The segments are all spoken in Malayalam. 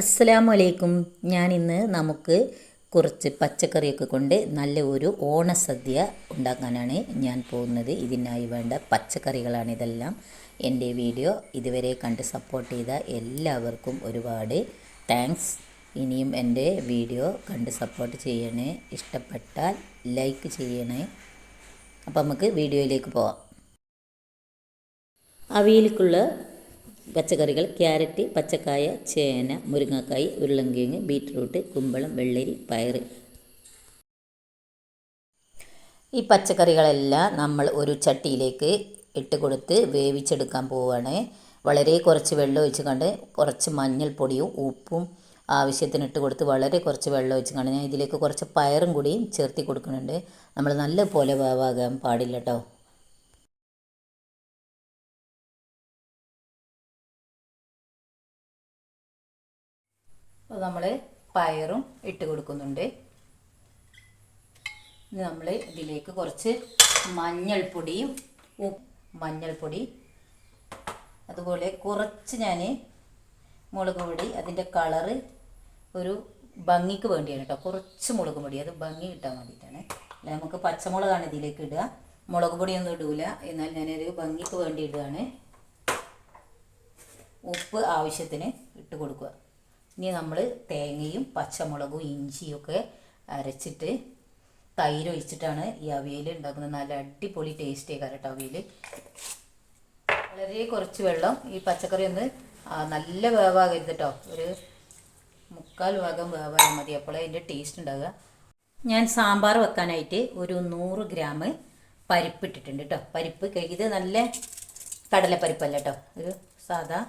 അസ്സലാമു അലൈക്കും ഞാൻ ഇന്ന് നമുക്ക് കുറച്ച് പച്ചക്കറിയൊക്കെ കൊണ്ട് നല്ല ഒരു ഓണസദ്യ ഉണ്ടാക്കാനാണ് ഞാൻ പോകുന്നത്. ഇതിനായി വേണ്ട പച്ചക്കറികളാണ് ഇതെല്ലാം. എന്റെ വീഡിയോ ഇതുവരെ കണ്ട് സപ്പോർട്ട് ചെയ്ത എല്ലാവർക്കും ഒരുപാട് താങ്ക്സ് ഇനിയും എന്റെ വീഡിയോ കണ്ട് സപ്പോർട്ട് ചെയ്യണേ ഇഷ്ടപ്പെട്ടാൽ ലൈക്ക് ചെയ്യണേ. അപ്പോൾ നമുക്ക് വീഡിയോയിലേക്ക് പോവാം. അവിയലിക്കുള്ള പച്ചക്കറികൾ ക്യാരറ്റ് പച്ചക്കായ ചേന മുരിങ്ങക്കായ് ഉരുളങ്കിഴങ്ങ് ബീറ്റ്റൂട്ട് കുമ്പളം വെള്ളരി പയർ ഈ പച്ചക്കറികളെല്ലാം നമ്മൾ ഒരു ചട്ടിയിലേക്ക് ഇട്ട് കൊടുത്ത് വേവിച്ചെടുക്കാൻ പോവുകയാണ് വളരെ കുറച്ച് വെള്ളം ഒഴിച്ച് കണ്ട് കുറച്ച് മഞ്ഞൾപ്പൊടിയും ഉപ്പും ആവശ്യത്തിന് ഇട്ട് കൊടുത്ത് വളരെ കുറച്ച് വെള്ളം ഒഴിച്ച് കണ്ട് ഞാൻ ഇതിലേക്ക് കുറച്ച് പയറും കൂടിയും ചേർത്തി കൊടുക്കുന്നുണ്ട്. നമ്മൾ നല്ലപോലെ വേവാകാൻ പാടില്ല കേട്ടോ. നമ്മൾ പയറും ഇട്ട് കൊടുക്കുന്നുണ്ട്. ഇനി നമ്മൾ ഇതിലേക്ക് കുറച്ച് മഞ്ഞൾപ്പൊടിയും മഞ്ഞൾപ്പൊടി അതുപോലെ കുറച്ച് ഞാൻ മുളക് പൊടി അതിന്റെ കളറ് ഒരു ഭംഗിക്ക് വേണ്ടിയാണ് കേട്ടോ കുറച്ച് മുളക് പൊടി അത് ഭംഗി കിട്ടാൻ വേണ്ടിയിട്ടാണ്. അല്ല നമുക്ക് പച്ചമുളകാണ് ഇതിലേക്ക് ഇടുക. മുളക് പൊടിയൊന്നും ഇടൂല. എന്നാൽ ഞാനൊരു ഭംഗിക്ക് വേണ്ടി ഇടുകയാണ്. ഉപ്പ് ആവശ്യത്തിന് ഇട്ട് കൊടുക്കുക. ഇനി നമ്മൾ തേങ്ങയും പച്ചമുളകും ഇഞ്ചിയും ഒക്കെ അരച്ചിട്ട് തൈര് ഒഴിച്ചിട്ടാണ് ഈ അവിയൽ ഉണ്ടാക്കുന്നത്. നല്ല അടിപൊളി ടേസ്റ്റ് ആയിക്കാരം കേട്ടോ അവിയൽ വളരെ കുറച്ച് വെള്ളം ഈ പച്ചക്കറി ഒന്ന് നല്ല വേവാകരുത് കേട്ടോ ഒരു മുക്കാൽ ഭാഗം വേവായാൽ മതി. അപ്പോഴേ അതിന്റെ ടേസ്റ്റ് ഉണ്ടാവുക. ഞാൻ സാമ്പാർ വെക്കാനായിട്ട് ഒരു നൂറ് ഗ്രാം പരിപ്പ് ഇട്ടിട്ടുണ്ട് കേട്ടോ പരിപ്പ് കഴുകിയത് നല്ല കടലപ്പരിപ്പല്ല കേട്ടോ ഒരു സാധാ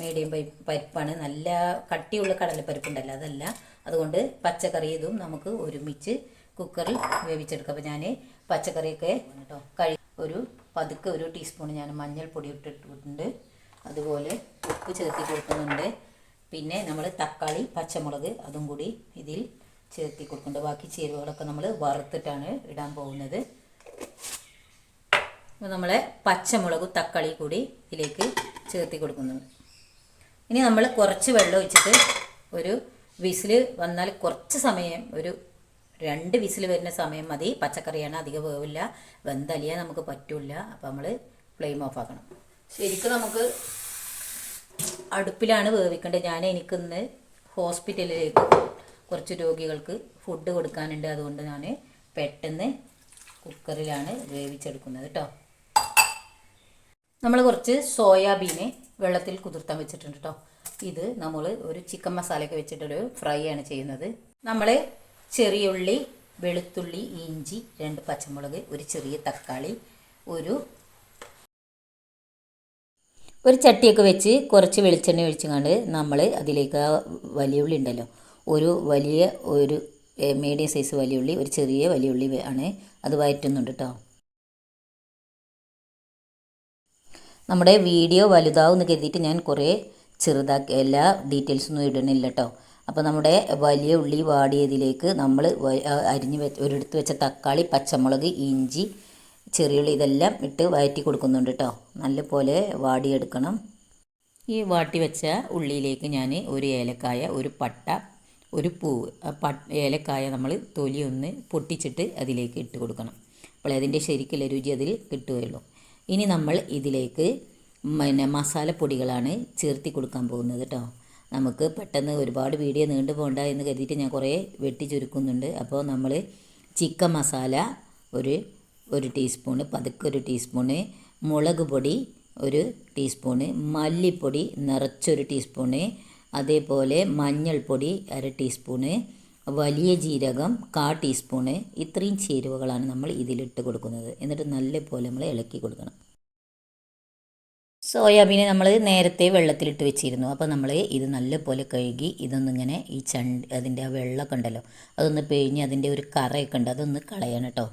മീഡിയം പരിപ്പ് പരിപ്പാണ്. നല്ല കട്ടിയുള്ള കടലപ്പരിപ്പുണ്ടല്ലോ അതല്ല. അതുകൊണ്ട് പച്ചക്കറി ഇതും നമുക്ക് ഒരുമിച്ച് കുക്കറിൽ വേവിച്ചെടുക്കാം. അപ്പോൾ ഞാൻ പച്ചക്കറിയൊക്കെ കേട്ടോ കഴി ഒരു പതുക്കെ ഒരു ടീസ്പൂൺ ഞാൻ മഞ്ഞൾപ്പൊടി ഇട്ടിട്ടുണ്ട്. അതുപോലെ ഉപ്പ് ചേർത്തി കൊടുക്കുന്നുണ്ട്. പിന്നെ നമ്മൾ തക്കാളി പച്ചമുളക് അതും കൂടി ഇതിൽ ചേർത്തി കൊടുക്കുന്നുണ്ട്. ബാക്കി ചേരുവകളൊക്കെ നമ്മൾ വറുത്തിട്ടാണ് ഇടാൻ പോകുന്നത്. നമ്മളെ പച്ചമുളകും തക്കാളി കൂടി ഇതിലേക്ക് ചേർത്തി കൊടുക്കുന്നുണ്ട്. ഇനി നമ്മൾ കുറച്ച് വെള്ളം ഒഴിച്ചിട്ട് ഒരു വിസിൽ വന്നാൽ കുറച്ച് സമയം ഒരു രണ്ട് വിസിൽ വരുന്ന സമയം മതി. പച്ചക്കറിയാണ് അധികം വേവില്ല. വെന്തലിയാൻ നമുക്ക് പറ്റില്ല. അപ്പോൾ നമ്മൾ ഫ്ലെയിം ഓഫ് ആക്കണം. ശരിക്കും നമുക്ക് അടുപ്പിലാണ് വേവിക്കേണ്ടത്. ഞാൻ എനിക്കിന്ന് ഹോസ്പിറ്റലിലേക്ക് കുറച്ച് രോഗികൾക്ക് ഫുഡ് കൊടുക്കാനുണ്ട്. അതുകൊണ്ട് ഞാൻ പെട്ടെന്ന് കുക്കറിലാണ് വേവിച്ചെടുക്കുന്നത് കേട്ടോ നമ്മൾ കുറച്ച് സോയാബീന് വെള്ളത്തിൽ കുതിർത്താൻ വെച്ചിട്ടുണ്ട് കേട്ടോ ഇത് നമ്മൾ ഒരു ചിക്കൻ മസാലയൊക്കെ വെച്ചിട്ടൊരു ഫ്രൈ ആണ് ചെയ്യുന്നത്. നമ്മൾ ചെറിയ ഉള്ളി വെളുത്തുള്ളി ഇഞ്ചി രണ്ട് പച്ചമുളക് ഒരു ചെറിയ തക്കാളി ഒരു ഒരു ചട്ടിയൊക്കെ വെച്ച് കുറച്ച് വെളിച്ചെണ്ണ ഒഴിച്ചുകൊണ്ട് നമ്മൾ അതിലേക്ക് ആ വലിയ ഉള്ളി ഉണ്ടല്ലോ. ഒരു വലിയ ഒരു മീഡിയം സൈസ് വലിയ ഉള്ളി ഒരു ചെറിയ വലിയ ഉള്ളി ആണ് അത് വയറ്റുന്നുണ്ട് കേട്ടോ നമ്മുടെ വീഡിയോ വലുതാവുമെന്ന് കരുതിയിട്ട് ഞാൻ കുറേ ചെറുതാക്കി എല്ലാ ഡീറ്റെയിൽസൊന്നും ഇടണില്ല കേട്ടോ അപ്പോൾ നമ്മുടെ വലിയ ഉള്ളി വാടിയതിലേക്ക് നമ്മൾ അരിഞ്ഞ് വെച്ച് ഒരിടത്ത് വെച്ച തക്കാളി പച്ചമുളക് ഇഞ്ചി ചെറിയുള്ളി ഇതെല്ലാം ഇട്ട് വഴറ്റി കൊടുക്കുന്നുണ്ട് കേട്ടോ നല്ലപോലെ വാടിയെടുക്കണം. ഈ വാട്ടി വെച്ച ഉള്ളിയിലേക്ക് ഞാൻ ഒരു ഏലക്കായ ഒരു പട്ട ഒരു പൂവ് പട്ട ഏലക്കായ നമ്മൾ തൊലി ഒന്ന് പൊട്ടിച്ചിട്ട് അതിലേക്ക് ഇട്ട് കൊടുക്കണം. അപ്പോൾ അതിന്റെ ശരിക്കുള്ള രുചി അതിൽ കിട്ടുകയുള്ളൂ. ഇനി നമ്മൾ ഇതിലേക്ക് പിന്നെ മസാലപ്പൊടികളാണ് ചേർത്തി കൊടുക്കാൻ പോകുന്നത് കേട്ടോ നമുക്ക് പെട്ടെന്ന് ഒരുപാട് വീഡിയോ നീണ്ടു പോകണ്ട എന്ന് കരുതിയിട്ട് ഞാൻ കുറേ വെട്ടി ചുരുക്കുന്നുണ്ട്. അപ്പോൾ നമ്മൾ ചിക്കൻ മസാല ഒരു ഒരു ടീസ്പൂണ് പതുക്കെ ഒരു ടീസ്പൂണ് മുളക് പൊടി ഒരു ടീസ്പൂണ് മല്ലിപ്പൊടി നിറച്ചൊരു ടീസ്പൂണ് അതേപോലെ മഞ്ഞൾപ്പൊടി അര ടീസ്പൂണ് വലിയ ജീരകം കാ ടീസ്പൂണ് ഇത്രയും ചേരുവകളാണ് നമ്മൾ ഇതിലിട്ട് കൊടുക്കുന്നത്. എന്നിട്ട് നല്ലപോലെ നമ്മൾ ഇളക്കി കൊടുക്കണം. സോയാബീനെ നമ്മൾ നേരത്തെ വെള്ളത്തിലിട്ട് വെച്ചിരുന്നു. അപ്പോൾ നമ്മൾ ഇത് നല്ലപോലെ കഴുകി ഇതൊന്നിങ്ങനെ ഈ ചണ്ട് അതിന്റെ ആ വെള്ളമൊക്കെ ഉണ്ടല്ലോ അതൊന്ന് പിഴിഞ്ഞ് അതിന്റെ ഒരു കറയൊക്കെ ഉണ്ട് അതൊന്ന് കളയണം കേട്ടോ.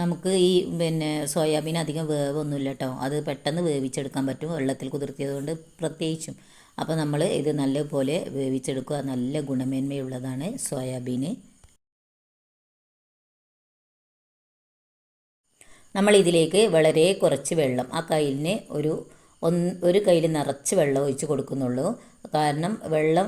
നമുക്ക് ഈ പിന്നെ സോയാബീൻ അധികം വേവൊന്നുമില്ല കേട്ടോ അത് പെട്ടെന്ന് വേവിച്ചെടുക്കാൻ പറ്റും. വെള്ളത്തിൽ കുതിർത്തിയത് കൊണ്ട് പ്രത്യേകിച്ചും. അപ്പോൾ നമ്മൾ ഇത് നല്ലപോലെ വേവിച്ചെടുക്കുക. നല്ല ഗുണമേന്മയുള്ളതാണ് സോയാബീൻ നമ്മൾ ഇതിലേക്ക് വളരെ കുറച്ച് വെള്ളം ആ കയ്യിലിന് ഒരു ഒന്ന് ഒരു കയ്യിൽ നിറച്ച് വെള്ളം ഒഴിച്ച് കൊടുക്കുന്നുള്ളൂ. കാരണം വെള്ളം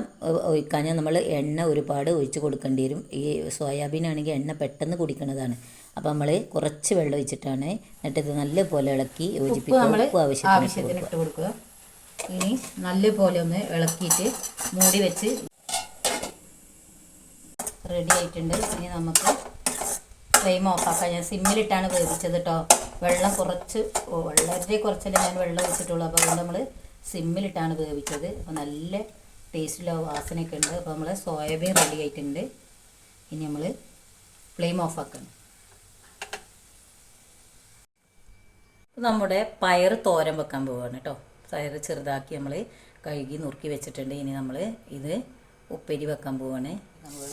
ഒഴിക്കാഞ്ഞാൽ നമ്മൾ എണ്ണ ഒരുപാട് ഒഴിച്ച് കൊടുക്കേണ്ടി വരും. ഈ സോയാബീൻ ആണെങ്കിൽ എണ്ണ പെട്ടെന്ന് കുടിക്കുന്നതാണ് അപ്പോൾ നമ്മൾ കുറച്ച് വെള്ളം ഒഴിച്ചിട്ടാണ് എന്നിട്ട് ഇത് നല്ലപോലെ ഇളക്കി യോജിപ്പിക്കുക. നമ്മൾ ഉപ്പ് ആവശ്യത്തിന് ഇട്ട് കൊടുക്കുക. ഇനി നല്ലപോലെ ഒന്ന് ഇളക്കിയിട്ട് മൂടി വെച്ച് റെഡി ആയിട്ടുണ്ട്. ഇനി നമുക്ക് ഫ്ലെയിം ഓഫാക്കാം ഞാൻ സിമ്മിലിട്ടാണ് വേവിച്ചത് കേട്ടോ വെള്ളം കുറച്ച് വളരെ കുറച്ചല്ലേ ഞാൻ വെള്ളം വെച്ചിട്ടുള്ളൂ അപ്പോൾ അതുകൊണ്ട് നമ്മൾ സിമ്മിലിട്ടാണ് വേവിച്ചത്. അപ്പോൾ നല്ല ടേസ്റ്റുള്ള വാസനയൊക്കെ ഉണ്ട്. അപ്പോൾ നമ്മൾ സോയാബീൻ റെഡി ആയിട്ടുണ്ട്. ഇനി നമ്മൾ ഫ്ലെയിം ഓഫാക്കണം നമ്മുടെ പയർ തോരൻ വെക്കാൻ പോവുകയാണ് കേട്ടോ. പയർ ചെറുതാക്കി നമ്മൾ കഴുകി നുറുക്കി വെച്ചിട്ടുണ്ട്. ഇനി നമ്മൾ ഇത് ഉപ്പേരി വെക്കാൻ പോവാണ്. നമ്മൾ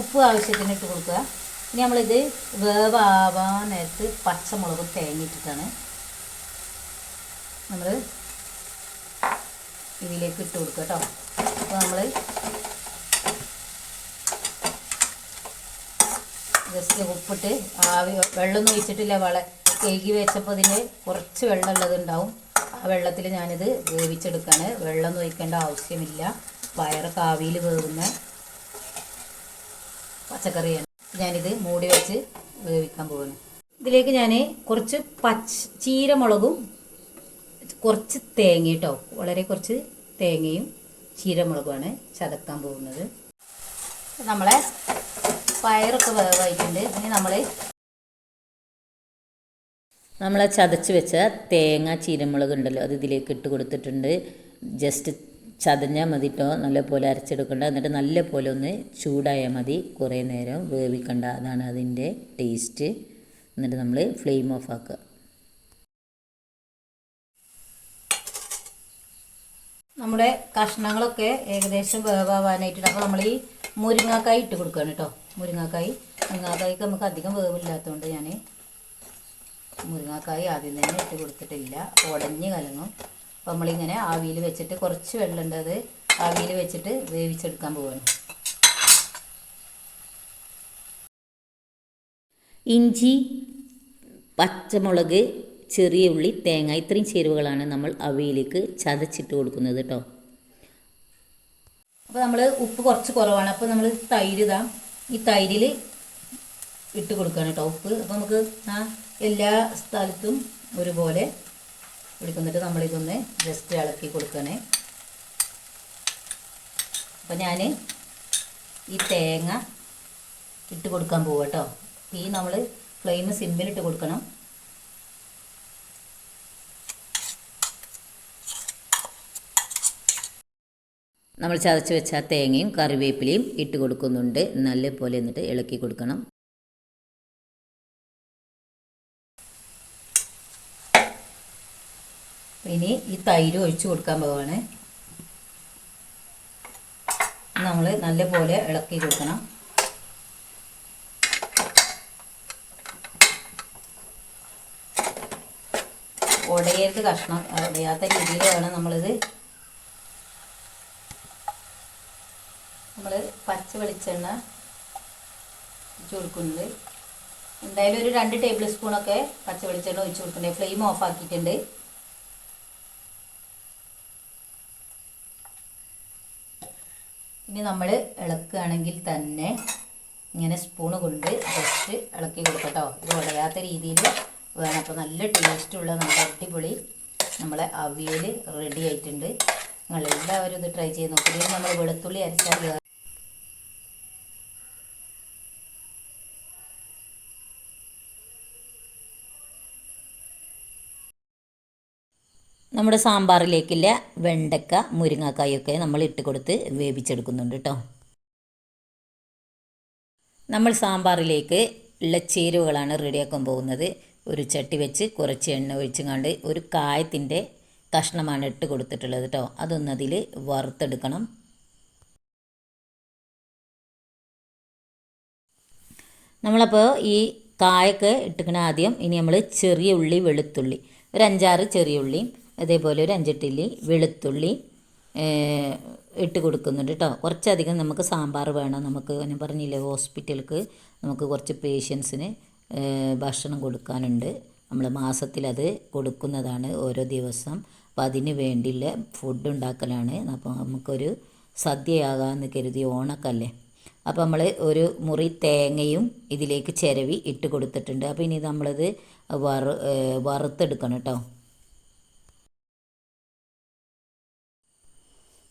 ഉപ്പ് ആവശ്യത്തിന് ഇട്ട് കൊടുക്കുക. ഇനി നമ്മളിത് വേവാവാൻ നേരത്ത് പച്ചമുളക് തേങ്ങിയിട്ടിട്ടാണ് നമ്മൾ ഇതിലേക്ക് ഇട്ട് കൊടുക്കുക കേട്ടോ. അപ്പോൾ നമ്മൾ ജസ്റ്റ് ഉപ്പിട്ട് ആവി വെള്ളമൊന്നും ഒഴിച്ചിട്ടില്ല വള കേകി വെച്ചപ്പോൾ ഇതിന് കുറച്ച് വെള്ളം ഉള്ളതുണ്ടാവും ആ വെള്ളത്തിൽ ഞാനിത് വേവിച്ചെടുക്കാണ്. വെള്ളം ഒഴിക്കേണ്ട ആവശ്യമില്ല. പയറൊക്കെ ആവിയിൽ വേവുന്ന പച്ചക്കറിയാണ്. ഞാനിത് മൂടി വെച്ച് വേവിക്കാൻ പോകുന്നു ഇതിലേക്ക് ഞാൻ കുറച്ച് പച്ച ചീരമുളകും കുറച്ച് തേങ്ങ കേട്ടോ. വളരെ കുറച്ച് തേങ്ങയും ചീരമുളകുമാണ് ചതക്കാൻ പോകുന്നത്. നമ്മളെ പയറൊക്കെ വേവായിട്ടുണ്ട്. ഇനി നമ്മൾ നമ്മൾ ചതച്ച് വെച്ച തേങ്ങ ചീരമുളക് ഉണ്ടല്ലോ അത് ഇതിലേക്ക് ഇട്ട് കൊടുത്തിട്ടുണ്ട്. ജസ്റ്റ് ചതഞ്ഞാൽ മതി കേട്ടോ നല്ലപോലെ അരച്ചെടുക്കണ്ട. എന്നിട്ട് നല്ലപോലെ ഒന്ന് ചൂടായാൽ മതി. കുറേ നേരം വേവിക്കണ്ട. അതാണ് അതിന്റെ ടേസ്റ്റ്. എന്നിട്ട് നമ്മൾ ഫ്ലെയിം ഓഫ് ആക്കുക. നമ്മുടെ കഷ്ണങ്ങളൊക്കെ ഏകദേശം വേവാവാനായിട്ടുണ്ട്. അപ്പോൾ നമ്മൾ ഈ മുരിങ്ങാക്കായി ഇട്ട് കൊടുക്കുകയാണ് കേട്ടോ. മുരിങ്ങാക്കായി. മുരിങ്ങാക്കായിക്ക് നമുക്ക് അധികം വേവില്ലാത്തതുകൊണ്ട് ഞാൻ മുരിങ്ങാക്കായി ആദ്യം തന്നെ ഇട്ട് കൊടുത്തിട്ടില്ല. ഉടഞ്ഞ് കലങ്ങും. അപ്പോൾ നമ്മളിങ്ങനെ ആവിയിൽ വെച്ചിട്ട് കുറച്ച് വെള്ളമുണ്ട് അത് ആവിയിൽ വെച്ചിട്ട് വേവിച്ചെടുക്കാൻ പോവാണ്. ഇഞ്ചി പച്ചമുളക് ചെറിയ ഉള്ളി തേങ്ങ ഇത്രയും ചേരുവകളാണ് നമ്മൾ അവയിലേക്ക് ചതച്ചിട്ട് കൊടുക്കുന്നത് കേട്ടോ അപ്പോൾ നമ്മൾ ഉപ്പ് കുറച്ച് കുറവാണ്. അപ്പോൾ നമ്മൾ തൈര് ഇതാ ഈ തൈരിൽ ഇട്ട് കൊടുക്കുകയാണ് കേട്ടോ ഉപ്പ്. അപ്പോൾ നമുക്ക് ആ എല്ലാ സ്ഥലത്തും ഒരുപോലെ എടുക്കുന്നിട്ട് നമ്മളിതൊന്ന് ജസ്റ്റ് ഇളക്കി കൊടുക്കണേ. അപ്പോൾ ഞാൻ ഈ തേങ്ങ ഇട്ട് കൊടുക്കാൻ പോവാം ഈ നമ്മൾ ഫ്ലെയിം സിമ്മിലിട്ട് കൊടുക്കണം. നമ്മൾ ചതച്ച് വെച്ച തേങ്ങയും കറിവേപ്പിലയും ഇട്ട് കൊടുക്കുന്നുണ്ട്. നല്ലപോലെ എന്നിട്ട് ഇളക്കി കൊടുക്കണം. ഇനി ഈ തൈര് ഒഴിച്ചു കൊടുക്കാൻ പോവാണ്. നമ്മൾ നല്ലപോലെ ഇളക്കി കൊടുക്കണം. ഉടയരുത് കഷ്ണം ഉടയാത്ത രീതിയിൽ വേണം നമ്മളിത് നമ്മൾ പച്ച വെളിച്ചെണ്ണ ഒഴിച്ച് എന്തായാലും ഒരു രണ്ട് ടേബിൾ സ്പൂണൊക്കെ പച്ച വെളിച്ചെണ്ണ ഒഴിച്ചു കൊടുക്കുന്നുണ്ട്. ഫ്ലെയിം ഓഫ് ആക്കിയിട്ടുണ്ട്. ഇനി നമ്മൾ ഇളക്കുകയാണെങ്കിൽ തന്നെ ഇങ്ങനെ സ്പൂൺ കൊണ്ട് ജസ്റ്റ് ഇളക്കി കൊടുക്കട്ടോ. ഇത് ഉടയാത്ത രീതിയിൽ വേണം. അപ്പോൾ നല്ല ടേസ്റ്റുള്ള നമ്മുടെ അടിപൊളി നമ്മളെ അവിയൽ റെഡി ആയിട്ടുണ്ട്. നിങ്ങളെല്ലാവരും ഇത് ട്രൈ ചെയ്ത് നോക്കുക നമ്മൾ വെളുത്തുള്ളി അരച്ചാൽ നമ്മുടെ സാമ്പാറിലേക്കില്ല വെണ്ടക്ക മുരിങ്ങക്കായൊക്കെ നമ്മൾ ഇട്ട് കൊടുത്ത് വേവിച്ചെടുക്കുന്നുണ്ട് കേട്ടോ നമ്മൾ സാമ്പാറിലേക്ക് ഉള്ള ചേരുവകളാണ് റെഡിയാക്കാൻ പോകുന്നത്. ഒരു ചട്ടി വെച്ച് കുറച്ച് എണ്ണ ഒഴിച്ചുകൊണ്ട് ഒരു കായത്തിന്റെ കഷ്ണമാണ് ഇട്ട് കൊടുത്തിട്ടുള്ളത് കേട്ടോ അതൊന്നതിൽ വറുത്തെടുക്കണം. നമ്മളപ്പോൾ ഈ കായൊക്കെ ഇട്ടിക്കണ ആദ്യം ഇനി നമ്മൾ ചെറിയ ഉള്ളി വെളുത്തുള്ളി. ഒരു അഞ്ചാറ് ചെറിയ ഉള്ളിയും അതേപോലെ ഒരു അഞ്ചെട്ടില്ലി വെളുത്തുള്ളി ഇട്ട് കൊടുക്കുന്നുണ്ട് കേട്ടോ കുറച്ചധികം നമുക്ക് സാമ്പാർ വേണം. നമുക്ക് ഞാൻ പറഞ്ഞില്ലേ ഹോസ്പിറ്റലുകൾക്ക് നമുക്ക് കുറച്ച് പേഷ്യൻസിന് ഭക്ഷണം കൊടുക്കാനുണ്ട്. നമ്മൾ മാസത്തിലത് കൊടുക്കുന്നതാണ് ഓരോ ദിവസം. അപ്പോൾ അതിന് വേണ്ടിയുള്ള ഫുഡ് ഉണ്ടാക്കലാണ്. അപ്പോൾ നമുക്കൊരു സദ്യയാകാമെന്ന് കരുതി ഓണക്കല്ലേ. അപ്പോൾ നമ്മൾ ഒരു മുറി തേങ്ങയും ഇതിലേക്ക് ചിരവി ഇട്ട് കൊടുത്തിട്ടുണ്ട്. അപ്പോൾ ഇനി നമ്മളത് വറു വറുത്തെടുക്കണം കേട്ടോ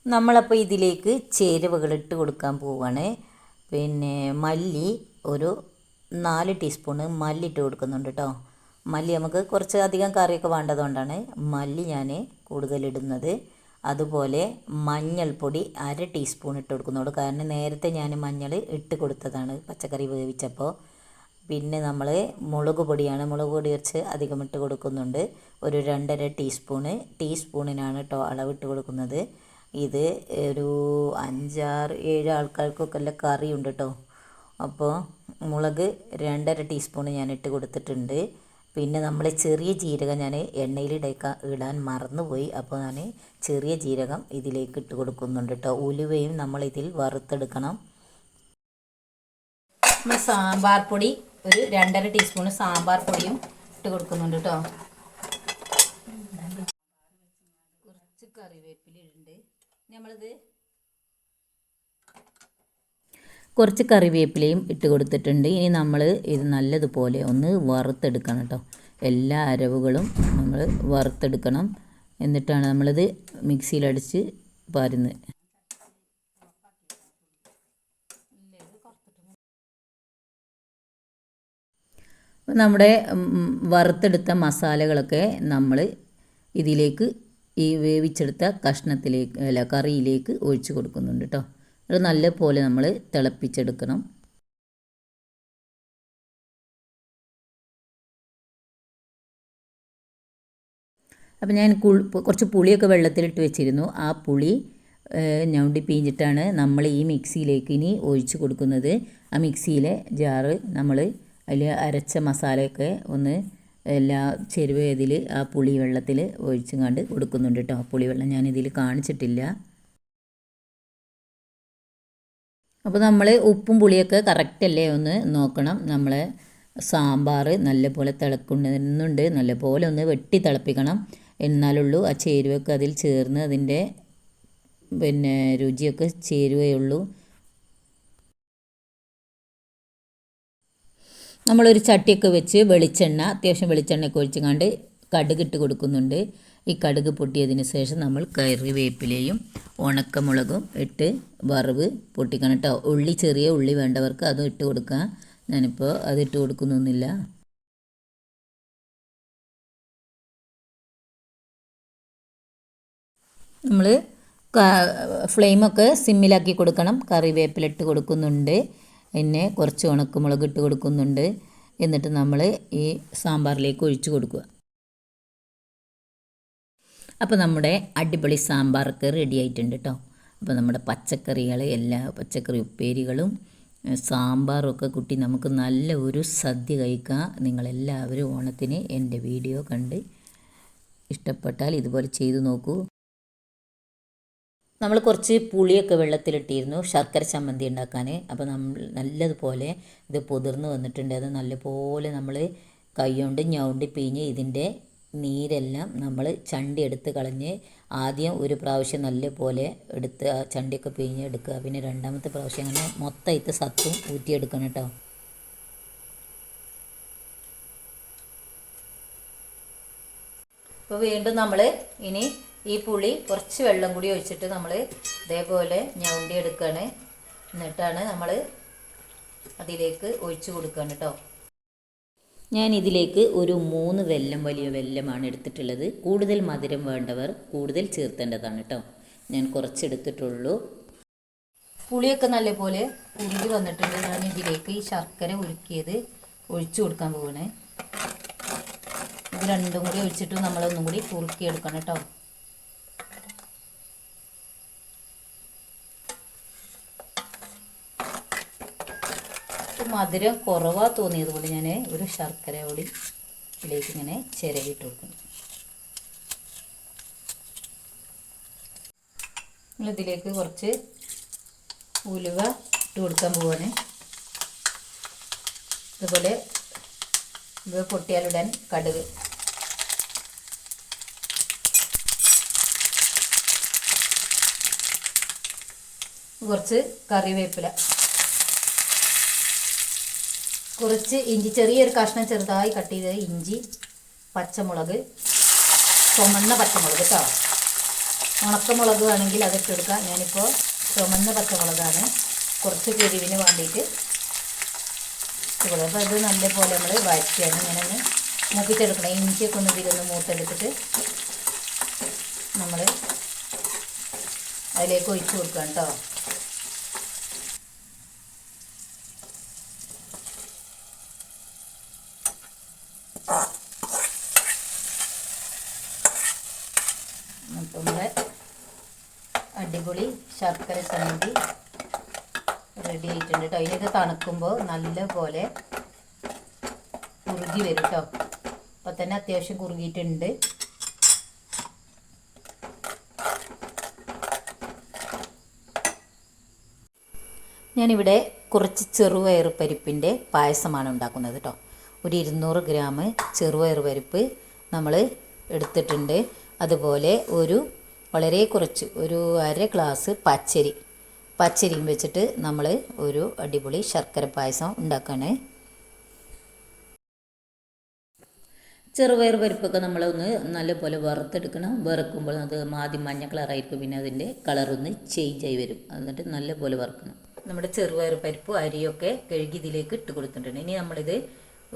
നമ്മളപ്പോൾ ഇതിലേക്ക് ചേരുവകൾ ഇട്ട് കൊടുക്കാൻ പോവുകയാണ് പിന്നെ മല്ലി ഒരു നാല് ടീസ്പൂണ് മല്ലി ഇട്ട് കൊടുക്കുന്നുണ്ട് കേട്ടോ മല്ലി നമുക്ക് കുറച്ച് അധികം കറിയൊക്കെ വേണ്ടതുകൊണ്ടാണ് മല്ലി ഞാൻ കൂടുതലിടുന്നത് അതുപോലെ മഞ്ഞൾപ്പൊടി അര ടീസ്പൂൺ ഇട്ട് കൊടുക്കുന്നുണ്ട്. കാരണം നേരത്തെ ഞാൻ മഞ്ഞൾ ഇട്ട് കൊടുത്തതാണ് പച്ചക്കറി വേവിച്ചപ്പോൾ പിന്നെ നമ്മൾ മുളക് പൊടിയാണ്. മുളക് പൊടി കുറച്ച് അധികം ഇട്ട് കൊടുക്കുന്നുണ്ട്. ഒരു രണ്ടര ടീസ്പൂണ് ടീസ്പൂണിനാണ് കേട്ടോ അളവിട്ട് കൊടുക്കുന്നത്. ഇത് ഒരു അഞ്ചാറ് ഏഴ് ആൾക്കാർക്കൊക്കെ കറി ഉണ്ട് കേട്ടോ അപ്പോൾ മുളക് രണ്ടര ടീസ്പൂൺ ഞാൻ ഇട്ട് കൊടുത്തിട്ടുണ്ട്. പിന്നെ നമ്മൾ ചെറിയ ജീരകം ഞാൻ എണ്ണയിൽ ഇടയ്ക്ക ഇടാൻ മറന്നുപോയി. അപ്പോൾ ഞാൻ ചെറിയ ജീരകം ഇതിലേക്ക് ഇട്ട് കൊടുക്കുന്നുണ്ട് കേട്ടോ ഉലുവയും നമ്മൾ ഇതിൽ വറുത്തെടുക്കണം. നമ്മൾ സാമ്പാർ പൊടി ഒരു രണ്ടര ടീസ്പൂൺ സാമ്പാർ പൊടിയും ഇട്ട് കൊടുക്കുന്നുണ്ട് കേട്ടോ കുറച്ച് കറിവേപ്പില ഉണ്ട് നമ്മളിത് കുറച്ച് കറിവേപ്പിലയും ഇട്ട് കൊടുത്തിട്ടുണ്ട്. ഇനി നമ്മൾ ഇത് നല്ലതുപോലെ ഒന്ന് വറുത്തെടുക്കണം കേട്ടോ എല്ലാ അരവുകളും നമ്മൾ വറുത്തെടുക്കണം. എന്നിട്ടാണ് നമ്മളിത് മിക്സിയിലടിച്ച് പാരുന്നത്. നമ്മുടെ വറുത്തെടുത്ത മസാലകളൊക്കെ നമ്മൾ ഇതിലേക്ക് ഈ വേവിച്ചെടുത്ത കഷ്ണത്തിലേക്ക് അല്ല കറിയിലേക്ക് ഒഴിച്ച് കൊടുക്കുന്നുണ്ട് കേട്ടോ അത് നല്ല പോലെ നമ്മൾ തിളപ്പിച്ചെടുക്കണം. അപ്പം ഞാൻ കുറച്ച് പുളിയൊക്കെ വെള്ളത്തിലിട്ട് വെച്ചിരുന്നു. ആ പുളി ഞൗണ്ടി പീഞ്ഞിട്ടാണ് നമ്മൾ ഈ മിക്സിയിലേക്ക് ഇനി ഒഴിച്ചു കൊടുക്കുന്നത്. ആ മിക്സിയിലെ ജാറ് നമ്മൾ അതിൽ അരച്ച മസാലയൊക്കെ ഒന്ന് എല്ലാ ചെരുവ് ഇതിൽ ആ പുളി വെള്ളത്തിൽ ഒഴിച്ചും കണ്ട് കൊടുക്കുന്നുണ്ട് കേട്ടോ ആ പുളിവെള്ളം ഞാൻ ഇതിൽ കാണിച്ചിട്ടില്ല. അപ്പോൾ നമ്മൾ ഉപ്പും പുളിയൊക്കെ കറക്റ്റ് അല്ലേ? ഒന്ന് നോക്കണം. നമ്മൾ സാമ്പാർ നല്ലപോലെ തിളക്കുന്നുണ്ട്. നല്ലപോലെ ഒന്ന് വെട്ടി തിളപ്പിക്കണം. എന്നാലുള്ളൂ ആ ചേരുവയൊക്കെ അതിൽ ചേർന്ന് അതിന്റെ പിന്നെ രുചിയൊക്കെ ചേരുകയുള്ളൂ നമ്മളൊരു ചട്ടിയൊക്കെ വെച്ച് വെളിച്ചെണ്ണ അത്യാവശ്യം വെളിച്ചെണ്ണയൊക്കെ ഒഴിച്ചുകൊണ്ട് കടുക് ഇട്ട് കൊടുക്കുന്നുണ്ട്. ഈ കടുക് പൊട്ടിയതിന് ശേഷം നമ്മൾ കറിവേപ്പിലയും ഉണക്കമുളകും ഇട്ട് വറവ് പൊട്ടിക്കണം കേട്ടോ ഉള്ളി ചെറിയ ഉള്ളി വേണ്ടവർക്ക് അതും ഇട്ട് കൊടുക്കാം. ഞാനിപ്പോൾ അത് ഇട്ട് കൊടുക്കുന്നൊന്നുമില്ല. നമ്മൾ ഫ്ലെയിമൊക്കെ സിമ്മിലാക്കി കൊടുക്കണം. കറിവേപ്പില ഇട്ട് കൊടുക്കുന്നുണ്ട്. പിന്നെ കുറച്ച് ഉണക്കമുളക് ഇട്ട് കൊടുക്കുന്നുണ്ട്. എന്നിട്ട് നമ്മൾ ഈ സാമ്പാറിലേക്ക് ഒഴിച്ചു കൊടുക്കുക. അപ്പോൾ നമ്മുടെ അടിപൊളി സാമ്പാറൊക്കെ റെഡി ആയിട്ടുണ്ട് കേട്ടോ അപ്പോൾ നമ്മുടെ പച്ചക്കറികൾ എല്ലാ പച്ചക്കറി ഉപ്പേരികളും സാമ്പാറൊക്കെ കുട്ടി നമുക്ക് നല്ല ഒരു സദ്യ കഴിക്കാം. നിങ്ങളെല്ലാവരും ഓണത്തിന് എന്റെ വീഡിയോ കണ്ട് ഇഷ്ടപ്പെട്ടാൽ ഇതുപോലെ ചെയ്തു നോക്കൂ. നമ്മൾ കുറച്ച് പുളിയൊക്കെ വെള്ളത്തിലിട്ടിരുന്നു. ശർക്കര ചമ്മന്തി ഉണ്ടാക്കാൻ അപ്പോൾ നമ്മൾ നല്ലതുപോലെ ഇത് പൊതിർന്ന് വന്നിട്ടുണ്ട്. അത് നല്ലപോലെ നമ്മൾ കൈകൊണ്ട് ഞൗണ്ടി പിഴിഞ്ഞ് ഇതിന്റെ നീരെല്ലാം നമ്മൾ ചണ്ടി എടുത്ത് കളഞ്ഞ് ആദ്യം ഒരു പ്രാവശ്യം നല്ലപോലെ എടുത്ത് ആ ചണ്ടിയൊക്കെ പിഴിഞ്ഞ് എടുക്കുക. പിന്നെ രണ്ടാമത്തെ പ്രാവശ്യം അങ്ങനെ മൊത്തമായിട്ട് സത്തും ഊറ്റിയെടുക്കണം കേട്ടോ. അപ്പോൾ വീണ്ടും നമ്മൾ ഇനി ഈ പുളി കുറച്ച് വെള്ളം കൂടി ഒഴിച്ചിട്ട് നമ്മൾ ഇതേപോലെ ഞൗണ്ടി എടുക്കുകയാണ് എന്നിട്ടാണ് നമ്മൾ അതിലേക്ക് ഒഴിച്ചു കൊടുക്കുകയാണ് കേട്ടോ ഞാൻ ഇതിലേക്ക് ഒരു മൂന്ന് വെല്ലം വലിയ വെല്ലമാണ് എടുത്തിട്ടുള്ളത്. കൂടുതൽ മധുരം വേണ്ടവർ കൂടുതൽ ചേർത്തേണ്ടതാണ് കേട്ടോ ഞാൻ കുറച്ചെടുത്തിട്ടുള്ളൂ. പുളിയൊക്കെ നല്ലപോലെ ഉരുകി വന്നിട്ടുണ്ട്. ഞാൻ ഇതിലേക്ക് ഈ ശർക്കര ഉരുക്കിയത് ഒഴിച്ചു കൊടുക്കാൻ പോവാണ്. ഇത് രണ്ടും കൂടി ഒഴിച്ചിട്ട് നമ്മളൊന്നും കൂടി കുറുക്കിയെടുക്കണം കേട്ടോ മധുരം കുറവാ തോന്നിയത് കൊണ്ട് ഞാൻ ഒരു ശർക്കര കൂടി ഇതിലേക്ക് ഇങ്ങനെ ചിരവിട്ട് കൊടുക്കുന്നു. ഇതിലേക്ക് കുറച്ച് ഉലുവ ഇട്ട് കൊടുക്കാൻ പോവാണ്. അതുപോലെ ഇവ പൊട്ടിയാലിടാൻ കടുക്. കുറച്ച് കറിവേപ്പില. കുറച്ച് ഇഞ്ചി ചെറിയൊരു കഷ്ണം ചെറുതായി കട്ട് ചെയ്തത് ഇഞ്ചി പച്ചമുളക് ചുമന്ന പച്ചമുളക് കേട്ടോ ഉണക്കമുളക് വേണമെങ്കിൽ അതിട്ടെടുക്കാം ഞാനിപ്പോൾ ചുമന്ന പച്ചമുളകാണ്. കുറച്ച് കിഴിവിന് വേണ്ടിയിട്ട് അപ്പോൾ ഇത് നല്ല പോലെ നമ്മൾ വഴറ്റിയാണ്. ഇങ്ങനെ ഒന്ന് മൂപ്പിച്ചെടുക്കണം. ഇഞ്ചിയൊക്കെ ഒന്ന് ഇതിലൊന്ന് മൂത്തെടുത്തിട്ട് നമ്മൾ അതിലേക്ക് ഒഴിച്ചു കൊടുക്കാം കേട്ടോ അപ്പം നമ്മുടെ അടിപൊളി ശർക്കര ചമ്മന്തി റെഡി ആയിട്ടുണ്ട് കേട്ടോ അതിനിത് തണുക്കുമ്പോൾ നല്ല പോലെ കുറുകി വരും കേട്ടോ അപ്പം തന്നെ അത്യാവശ്യം കുറുകിയിട്ടുണ്ട്. ഞാനിവിടെ കുറച്ച് ചെറുപയർ പരിപ്പിന്റെ പായസമാണ് ഉണ്ടാക്കുന്നത് കേട്ടോ ഒരു ഇരുന്നൂറ് ഗ്രാം ചെറുപയർ പരിപ്പ് നമ്മൾ എടുത്തിട്ടുണ്ട്. അതുപോലെ ഒരു വളരെ കുറച്ച് ഒരു അര ഗ്ലാസ് പച്ചരി. പച്ചരിയും വെച്ചിട്ട് നമ്മൾ ഒരു അടിപൊളി ശർക്കര പായസം ഉണ്ടാക്കുകയാണ് ചെറുപയർ പരിപ്പൊക്കെ നമ്മളൊന്ന് നല്ലപോലെ വറുത്തെടുക്കണം. വറുക്കുമ്പോൾ അത് ആദ്യം മഞ്ഞ കളറായിരിക്കും പിന്നെ അതിന്റെ കളറൊന്ന് ചേഞ്ച് ആയി വരും. എന്നിട്ട് നല്ലപോലെ വറുക്കണം. നമ്മുടെ ചെറുപയർ പരിപ്പ് അരിയൊക്കെ കഴുകി ഇതിലേക്ക് ഇട്ട് കൊടുത്തിട്ടുണ്ട്. ഇനി നമ്മളിത്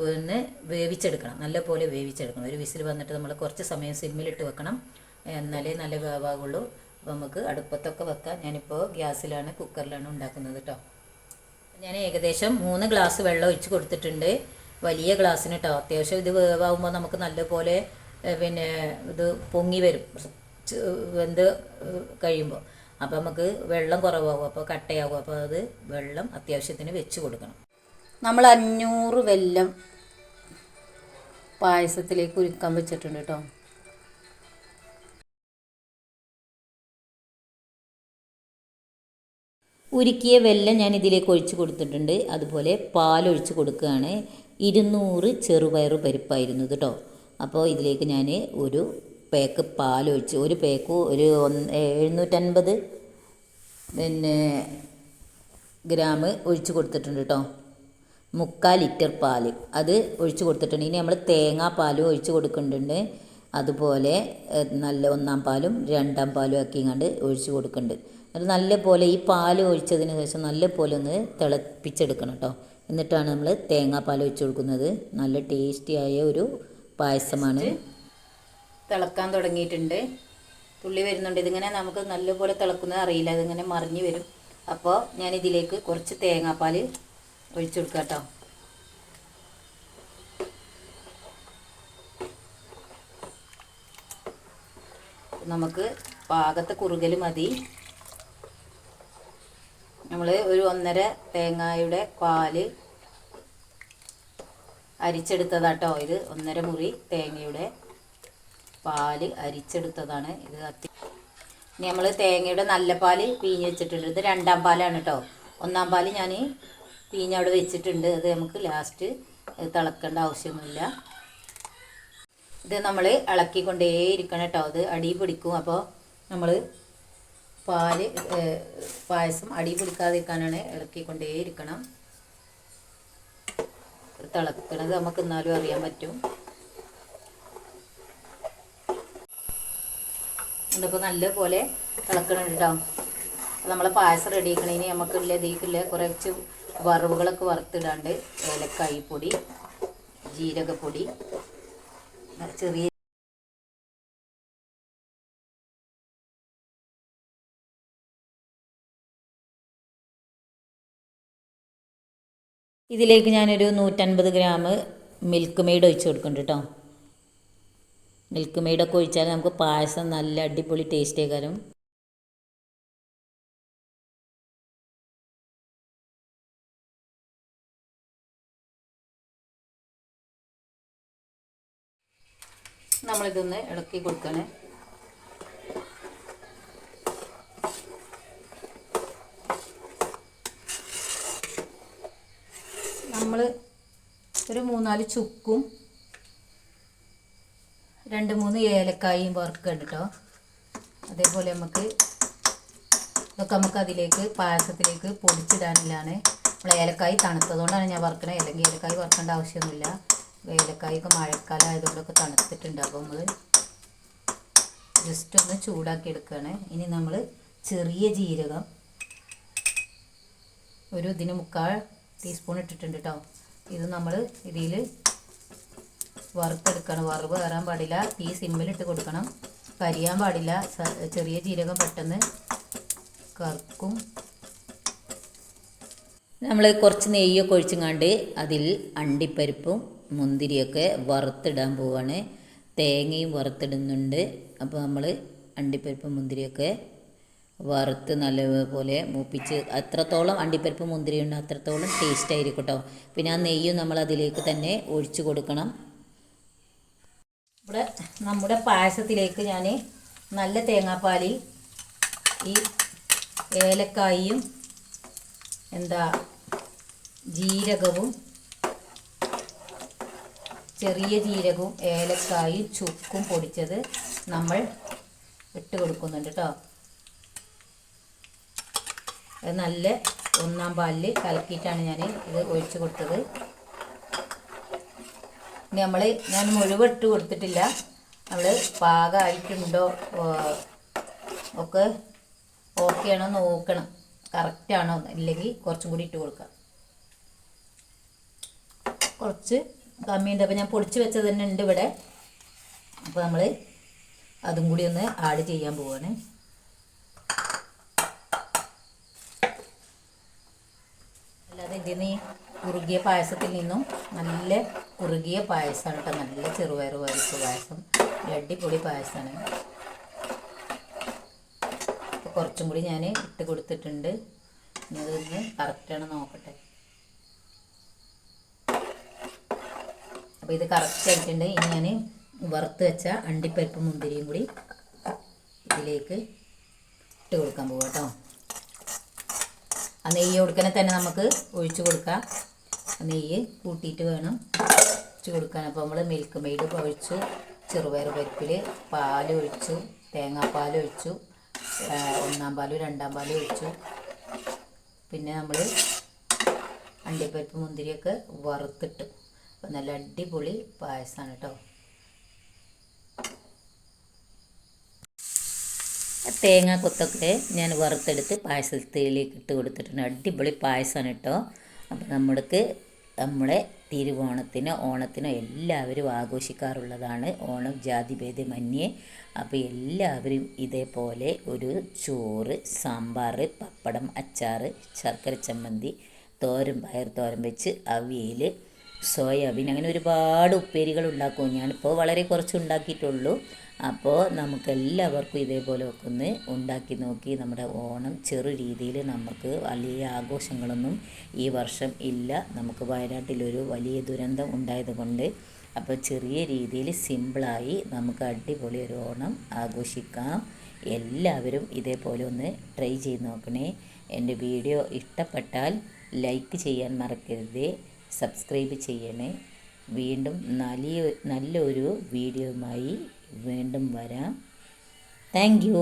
ഒന്ന് വേവിച്ചെടുക്കണം. നല്ലപോലെ വേവിച്ചെടുക്കണം. ഒരു വിസിൽ വന്നിട്ട് നമ്മൾ കുറച്ച് സമയം സിമ്മിലിട്ട് വെക്കണം. എന്നാലേ നല്ല വേവാകുള്ളൂ അപ്പോൾ നമുക്ക് അടുപ്പത്തൊക്കെ വെക്കാം. ഞാനിപ്പോൾ ഗ്യാസിലാണ് കുക്കറിലാണ് ഉണ്ടാക്കുന്നത് കേട്ടോ ഞാൻ ഏകദേശം മൂന്ന് ഗ്ലാസ് വെള്ളം ഒഴിച്ച് കൊടുത്തിട്ടുണ്ട്. വലിയ ഗ്ലാസ്സിന് കേട്ടോ അത്യാവശ്യം ഇത് വേവാകുമ്പോൾ നമുക്ക് നല്ലപോലെ പിന്നെ ഇത് പൊങ്ങി വരും. എന്ത് കഴിയുമ്പോൾ അപ്പോൾ നമുക്ക് വെള്ളം കുറവാകും. അപ്പോൾ കട്ടയാകും. അപ്പോൾ അത് വെള്ളം അത്യാവശ്യത്തിന് വെച്ച് കൊടുക്കണം. നമ്മൾ അഞ്ഞൂറ് വെല്ലം പായസത്തിലേക്ക് ഉരുക്കാൻ വെച്ചിട്ടുണ്ട് കേട്ടോ ഉരുക്കിയ വെല്ലം ഞാൻ ഇതിലേക്ക് ഒഴിച്ച് കൊടുത്തിട്ടുണ്ട്. അതുപോലെ പാലൊഴിച്ച് കൊടുക്കുകയാണ്. ഇരുന്നൂറ് ചെറുപയർ പരിപ്പായിരുന്നു കേട്ടോ അപ്പോൾ ഇതിലേക്ക് ഞാൻ ഒരു പേക്ക് പാലൊഴിച്ച് ഒരു പേക്ക് ഒരു എഴുന്നൂറ്റൻപത് പിന്നെ ഗ്രാം ഒഴിച്ച് കൊടുത്തിട്ടുണ്ട് കേട്ടോ മുക്കാൽ ലിറ്റർ പാൽ അത് ഒഴിച്ച് കൊടുത്തിട്ടുണ്ട്. ഇനി നമ്മൾ തേങ്ങാ തേങ്ങാപ്പാലും ഒഴിച്ച് കൊടുക്കുന്നുണ്ട്. അതുപോലെ നല്ല ഒന്നാം പാലും രണ്ടാം പാലും ആക്കിങ്ങാണ്ട് ഒഴിച്ച് കൊടുക്കുന്നുണ്ട്. അത് നല്ല പോലെ ഈ പാൽ ഒഴിച്ചതിന് ശേഷം നല്ല പോലെ ഒന്ന് തിളപ്പിച്ചെടുക്കണം കേട്ടോ. എന്നിട്ടാണ് നമ്മൾ തേങ്ങാപ്പാൽ ഒഴിച്ചു കൊടുക്കുന്നത്. നല്ല ടേസ്റ്റിയായ ഒരു പായസമാണ്. തിളക്കാൻ തുടങ്ങിയിട്ടുണ്ട്. തുള്ളി വരുന്നുണ്ട്. ഇതിങ്ങനെ നമുക്ക് നല്ലപോലെ തിളക്കുന്നത് അറിയില്ല. അതിങ്ങനെ മറിഞ്ഞു വരും. അപ്പോൾ ഞാൻ ഇതിലേക്ക് കുറച്ച് തേങ്ങാപ്പാൽ ഒഴിച്ചു കൊടുക്കാം കേട്ടോ. നമുക്ക് പാകത്തെ കുറുകൽ മതി. നമ്മൾ ഒരു ഒന്നര തേങ്ങായുടെ പാൽ അരിച്ചെടുത്തതാട്ടോ. ഇത് ഒന്നര മുറി തേങ്ങയുടെ പാൽ അരിച്ചെടുത്തതാണ്. ഇത് അത്തി ഇനി നമ്മൾ തേങ്ങയുടെ നല്ല പാൽ പിഴിഞ്ഞ് വെച്ചിട്ടുണ്ട്. ഇത് രണ്ടാം പാലാണ് കേട്ടോ ഒന്നാം പാൽ ഞാൻ പിഴിഞ്ഞവിടെ വെച്ചിട്ടുണ്ട്. അത് നമുക്ക് ലാസ്റ്റ് തിളക്കേണ്ട ആവശ്യമൊന്നുമില്ല. ഇത് നമ്മൾ ഇളക്കിക്കൊണ്ടേയിരിക്കണം കേട്ടോ അത് അടി പിടിക്കും. അപ്പോൾ നമ്മൾ പാൽ പായസം അടി പിടിക്കാതിരിക്കാനാണ് ഇളക്കിക്കൊണ്ടേ ഇരിക്കണം തിളക്കണത് നമുക്ക് എന്നാലും അറിയാൻ പറ്റും. ഇതിപ്പോൾ നല്ലപോലെ അപ്പോൾ നമ്മളെ പായസം റെഡി ആക്കണേന് നമുക്കുള്ള ഇതിലേക്കുള്ള കുറച്ച് വറവുകളൊക്കെ വറുത്തിടാണ്ട് ഏലക്കായി പൊടി ജീരകപ്പൊടി ചെറിയ ഇതിലേക്ക് ഞാനൊരു നൂറ്റൻപത് ഗ്രാം മിൽക്ക് മെയ്ഡ് ഒഴിച്ച് കൊടുക്കുന്നുണ്ട് കേട്ടോ മിൽക്ക് മെയ്ഡൊക്കെ ഒഴിച്ചാൽ നമുക്ക് പായസം നല്ല അടിപൊളി ടേസ്റ്റ് ആയിക്കാരും നമ്മളിതൊന്ന് ഇളക്കി കൊടുക്കണേ. മൂന്നാൽ ചുക്കും രണ്ട് മൂന്ന് ഏലക്കായും വറുക്കുന്നുണ്ട് കേട്ടോ. അതേപോലെ നമുക്ക് ഇതൊക്കെ നമുക്ക് അതിലേക്ക് പായസത്തിലേക്ക് പൊടിച്ചിടാനില്ലാണ് നമ്മൾ ഏലക്കായി തണുത്തതുകൊണ്ടാണ് ഞാൻ വറുക്കണത്. അല്ലെങ്കിൽ ഏലക്കായി വറുക്കേണ്ട ആവശ്യമൊന്നുമില്ല. ഏലക്കായൊക്കെ മഴക്കാലം ആയതുകൊണ്ടൊക്കെ തണുത്തിട്ടുണ്ട്. അപ്പോൾ നമ്മൾ ജസ്റ്റ് ഒന്ന് ചൂടാക്കി എടുക്കുകയാണ്. ഇനി നമ്മൾ ചെറിയ ജീരകം ഒരു ഇതിന് മുക്കാൽ ടീസ്പൂൺ ഇട്ടിട്ടുണ്ട് കേട്ടോ. ഇത് നമ്മൾ ഇതിൽ വറുത്തെടുക്കണം. വറവ് കയറാൻ പാടില്ല. തീ സിമ്മിലിട്ട് കൊടുക്കണം. കരിയാൻ പാടില്ല. ചെറിയ ജീരകം പെട്ടെന്ന് കറുക്കും. നമ്മൾ കുറച്ച് നെയ്യൊക്കെ ഒഴിച്ചുങ്ങാണ്ട് അതിൽ അണ്ടിപ്പരിപ്പും മുന്തിരിയൊക്കെ വറുത്തിടാൻ പോവാണ്. തേങ്ങയും വറുത്തിടുന്നുണ്ട്. അപ്പോൾ നമ്മൾ അണ്ടിപ്പരിപ്പും മുന്തിരിയൊക്കെ വറുത്ത് നല്ലപോലെ മൂപ്പിച്ച് അത്രത്തോളം അണ്ടിപ്പരിപ്പ് മുന്തിരി ഉണ്ട് അത്രത്തോളം ടേസ്റ്റ് ആയിരിക്കും കേട്ടോ പിന്നെ ആ നെയ്യും നമ്മൾ അതിലേക്ക് തന്നെ ഒഴിച്ചു കൊടുക്കണം. ഇവിടെ നമ്മുടെ പായസത്തിലേക്ക് ഞാൻ നല്ല തേങ്ങാപ്പാലിൽ ഈ ഏലക്കായും എന്താ ജീരകവും ചെറിയ ജീരകവും ഏലക്കായും ചുക്കും പൊടിച്ചത് നമ്മൾ ഇട്ട് കൊടുക്കുന്നുണ്ട് കേട്ടോ അത് നല്ല ഒന്നാം പാലിൽ കലക്കിയിട്ടാണ് ഞാൻ ഇത് ഒഴിച്ച് കൊടുത്തത്. ഇനി നമ്മൾ ഞാൻ മുഴുവൻ ഇട്ട് കൊടുത്തിട്ടില്ല. നമ്മൾ പാകമായിട്ടുണ്ടോ ഒക്കെ ഓക്കെ ആണോ നോക്കണം. കറക്റ്റാണോ ഇല്ലെങ്കിൽ കുറച്ചും കൂടി ഇട്ട് കൊടുക്കാം. കുറച്ച് കമ്മിയുണ്ട്. അപ്പോൾ ഞാൻ പൊടിച്ച് വെച്ചത് തന്നെ ഉണ്ട് ഇവിടെ. അപ്പോൾ നമ്മൾ അതും കൂടി ഒന്ന് ആഡ് ചെയ്യാൻ പോവാണ്. ഇതിൽ നിന്ന് കുറുകിയ പായസത്തിൽ നിന്നും നല്ല കുറുകിയ പായസമാണ് കേട്ടോ. നല്ല ചെറുപയർ പരിപ്പ് പായസം. അടിപൊളി പായസമാണ് കുറച്ചും കൂടി ഞാൻ ഇട്ട് കൊടുത്തിട്ടുണ്ട്. ഇനി അതൊന്ന് കറക്റ്റാണ് നോക്കട്ടെ. അപ്പോൾ ഇത് കറക്റ്റ് ആയിട്ടുണ്ട്. ഇനി ഞാൻ വറുത്ത് വെച്ച അണ്ടിപ്പരിപ്പ് മുന്തിരിയും കൂടി ഇതിലേക്ക് ഇട്ട് കൊടുക്കാൻ പോവാം കേട്ടോ. ആ നെയ്യ് കൊടുക്കണേ തന്നെ നമുക്ക് ഒഴിച്ചു കൊടുക്കാം. നെയ്യ് കൂട്ടിയിട്ട് വേണം ഒഴിച്ചു കൊടുക്കാൻ. അപ്പോൾ നമ്മൾ മിൽക്ക് മെയ്ഡ് ഒഴിച്ചു ചെറുപയർ പരിപ്പിൽ പാൽ ഒഴിച്ചു തേങ്ങാപ്പാൽ ഒഴിച്ചു ഒന്നാം പാലും രണ്ടാം പാലും ഒഴിച്ചു. പിന്നെ നമ്മൾ അണ്ടിപ്പരിപ്പ് മുന്തിരിയൊക്കെ വറുത്തിട്ടു. നല്ല അടിപൊളി പായസമാണ് കേട്ടോ തേങ്ങ കൊത്തൊക്കെ ഞാൻ വറുത്തെടുത്ത് പായസത്തിലേക്ക് ഇട്ട് കൊടുത്തിട്ടുണ്ട്. അടിപൊളി പായസമാണ് കേട്ടോ. അപ്പോൾ നമ്മൾക്ക് നമ്മുടെ തിരുവോണത്തിനോ ഓണത്തിനോ എല്ലാവരും ആഘോഷിക്കാറുള്ളതാണ് ഓണം ജാതിഭേദമന്യേ അപ്പോൾ എല്ലാവരും ഇതേപോലെ ഒരു ചോറ് സാമ്പാർ പപ്പടം അച്ചാർ ശർക്കര ചമ്മന്തി തോരൻ പയർ തോരൻ വെച്ച് അവിയൽ സോയാബീൻ അങ്ങനെ ഒരുപാട് ഉപ്പേരികൾ ഉണ്ടാക്കും. ഞാനിപ്പോൾ വളരെ കുറച്ച് ഉണ്ടാക്കിയിട്ടുള്ളൂ. അപ്പോൾ നമുക്കെല്ലാവർക്കും ഇതേപോലെ ഒക്കെ ഒന്ന് ഉണ്ടാക്കി നോക്കി നമ്മുടെ ഓണം ചെറു രീതിയിൽ നമുക്ക് വലിയ ആഘോഷങ്ങളൊന്നും ഈ വർഷം ഇല്ല. നമുക്ക് വയനാട്ടിലൊരു വലിയ ദുരന്തം ഉണ്ടായതുകൊണ്ട് അപ്പോൾ ചെറിയ രീതിയിൽ സിമ്പിളായി നമുക്ക് അടിപൊളി ഒരു ഓണം ആഘോഷിക്കാം. എല്ലാവരും ഇതേപോലെ ഒന്ന് ട്രൈ ചെയ്ത് നോക്കണേ. എന്റെ വീഡിയോ ഇഷ്ടപ്പെട്ടാൽ ലൈക്ക് ചെയ്യാൻ മറക്കരുത്. സബ്സ്ക്രൈബ് ചെയ്യണേ. വീണ്ടും നല്ല നല്ലൊരു വീഡിയോയുമായി വീണ്ടും വരാം. Thank you.